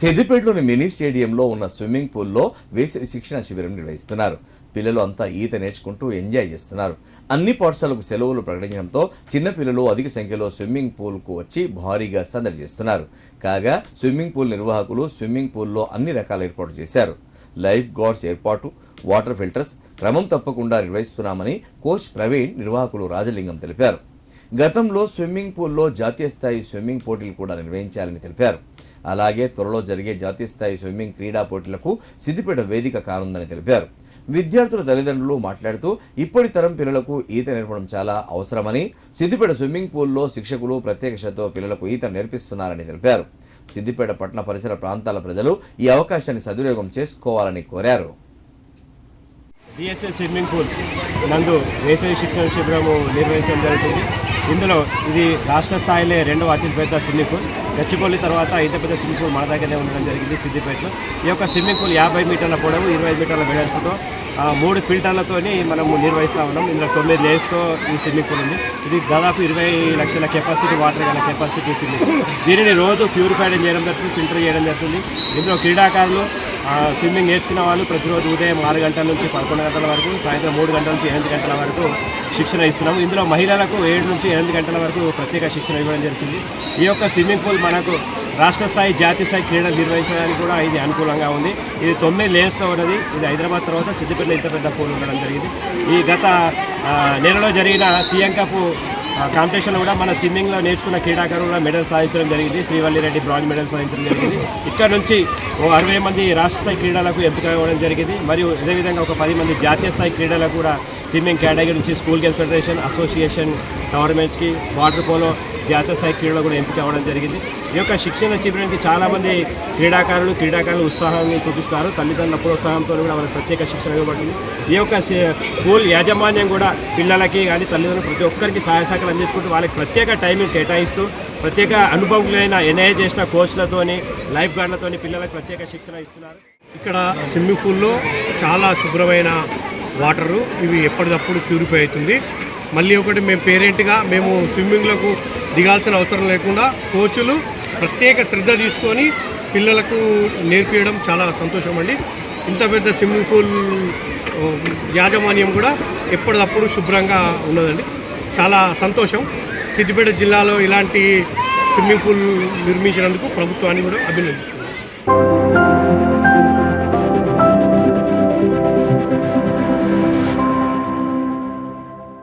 సిద్దిపేటలోని mini స్టేడియంలో ఉన్న swimming పూల్లో వేసవి శిక్షణ శిబిరం నిర్వహిస్తున్నారు. పిల్లలు అంతా ఈత నేర్చుకుంటూ ఎంజాయ్ చేస్తున్నారు. అన్ని పాఠశాలకు సెలవులు ప్రకటించడంతో చిన్నపిల్లలు అధిక సంఖ్యలో స్విమ్మింగ్ పూల్కు వచ్చి భారీగా సందడి చేస్తున్నారు. కాగా స్విమ్మింగ్ పూల్ నిర్వాహకులు స్విమ్మింగ్ పూల్లో అన్ని రకాల ఏర్పాటు చేశారు. లైఫ్ గార్డ్స్ ఏర్పాటు వాటర్ ఫిల్టర్స్ క్రమం తప్పకుండా నిర్వహిస్తున్నామని కోచ్ ప్రవీణ్ నిర్వాహకులు రాజలింగం తెలిపారు. గతంలో స్విమ్మింగ్ పూల్లో జాతీయ స్థాయి స్విమ్మింగ్ పోటీలు కూడా నిర్వహించాలని తెలిపారు. అలాగే త్వరలో జరిగే జాతీయ స్థాయి స్విమ్మింగ్ క్రీడా పోటీలకు సిద్దిపేట వేదిక కానుందని తెలిపారు. విద్యార్థుల తల్లిదండ్రులు మాట్లాడుతూ ఇప్పటి తరం పిల్లలకు ఈత నేర్పడం చాలా అవసరమని సిద్దిపేట స్విమ్మింగ్ పూల్లో శిక్షకులు ప్రత్యేక శ్రద్ధతో పిల్లలకు ఈత నేర్పిస్తున్నారని తెలిపారు. సిద్దిపేట పట్టణ పరిసర ప్రాంతాల ప్రజలు ఈ అవకాశాన్ని సద్వినియోగం చేసుకోవాలని కోరారు. డిఎస్ఎస్ స్విమ్మింగ్ పూల్ నందు వేసవి శిక్షణ శిబిరము నిర్వహించడం జరుగుతుంది. ఇందులో ఇది రాష్ట్ర స్థాయిలో రెండవ అతిపెద్ద స్విమ్మింగ్ పూల్. గచ్చిపల్లి తర్వాత ఇంత పెద్ద స్విమ్మింగ్ పూల్ మన దగ్గరనే ఉండడం జరిగింది సిద్దిపేటలో. ఈ యొక్క స్విమ్మింగ్ పూల్ యాభై మీటర్ల పొడవు ఇరవై మీటర్ల వెడల్పుతో ఆ, మూడు ఫిల్టర్లతోని మనము నిర్వహిస్తూ ఉన్నాం. ఇందులో తొమ్మిది లేస్తో ఈ స్విమ్మింగ్ పూల్ ఉంది. ఇది దాదాపు ఇరవై లక్షల కెపాసిటీ వాటర్ గల కెపాసిటీ స్విమ్మింగ్ పూల్. దీనిని రోజు ప్యూరిఫైడ్ చేయడం జరుగుతుంది ఫిల్టర్ చేయడం జరుగుతుంది. ఇందులో క్రీడాకారులు స్విమ్మింగ్ నేర్చుకున్న వాళ్ళు ప్రతిరోజు ఉదయం ఆరు గంటల నుంచి పదకొండు గంటల వరకు సాయంత్రం మూడు గంటల నుంచి ఎనిమిది గంటల వరకు శిక్షణ ఇస్తున్నాము. ఇందులో మహిళలకు ఏడు నుంచి ఎనిమిది గంటల వరకు ప్రత్యేక శిక్షణ ఇవ్వడం జరుగుతుంది. ఈ యొక్క స్విమ్మింగ్ పూల్ మనకు రాష్ట్ర స్థాయి జాతీయ స్థాయి క్రీడలు నిర్వహించడానికి కూడా ఇది అనుకూలంగా ఉంది. ఇది తొమ్మిది లేన్స్తో ఉన్నది. ఇది హైదరాబాద్ తర్వాత సిద్దిపేటలో ఇంత పెద్ద పూల్ ఉండడం జరిగింది. ఈ గత నెలలో జరిగిన సీఎం కప్ కాంపిటీషన్లో కూడా మన స్విమ్మింగ్లో నేర్చుకున్న క్రీడాకారులు మెడల్ సాధించడం జరిగింది. శ్రీవల్లి రెడ్డి బ్రాంజ్ మెడల్ సాధించడం జరిగింది. ఇక్కడ నుంచి ఓ అరవై మంది రాష్ట్ర స్థాయి క్రీడలకు ఎంపిక అవ్వడం జరిగింది. మరియు అదేవిధంగా ఒక పది మంది జాతీయ స్థాయి క్రీడలకు కూడా స్విమ్మింగ్ కేటగిరీ నుంచి స్కూల్ గేమ్స్ ఫెడరేషన్ అసోసియేషన్ టోర్నమెంట్స్కి వాటర్ పోలో జాతీయ స్థాయి క్రీడలు కూడా ఎంపిక అవ్వడం జరిగింది. ఈ యొక్క శిక్షణ శిబిరానికి చాలామంది క్రీడాకారులు క్రీడాకారులు ఉత్సాహాన్ని చూపిస్తారు తల్లిదండ్రుల ప్రోత్సాహంతో కూడా వాళ్ళకి ప్రత్యేక శిక్షణ ఇవ్వబడుతుంది. ఈ యొక్క స్కూల్ యాజమాన్యం కూడా పిల్లలకి కానీ తల్లిదండ్రులు ప్రతి ఒక్కరికి సహాయ సహకారం అందించుకుంటూ వాళ్ళకి ప్రత్యేక టైమింగ్ కేటాయిస్తూ ప్రత్యేక అనుభవములైన ఎన్ఐఏ చేసిన కోచ్లతోని లైఫ్ గార్డ్లతోని పిల్లలకు ప్రత్యేక శిక్షణ ఇస్తున్నారు. ఇక్కడ స్విమ్మింగ్ పూల్లో చాలా శుభ్రమైన వాటరు. ఇవి ఎప్పటికప్పుడు ప్యూరిఫై అవుతుంది. మళ్ళీ ఒకటి మేము పేరెంట్గా మేము స్విమ్మింగ్లకు దిగాల్సిన అవసరం లేకుండా కోచులు ప్రత్యేక శ్రద్ధ తీసుకొని పిల్లలకు నేర్పించడం చాలా సంతోషం అండి. ఇంత పెద్ద స్విమ్మింగ్ పూల్ యాజమాన్యం కూడా ఎప్పటికప్పుడు శుభ్రంగా ఉన్నదండి. చాలా సంతోషం. సిద్దిపేట జిల్లాలో ఇలాంటి స్విమ్మింగ్ పూల్ నిర్మించినందుకు ప్రభుత్వాన్ని కూడా అభినందిస్తున్నాను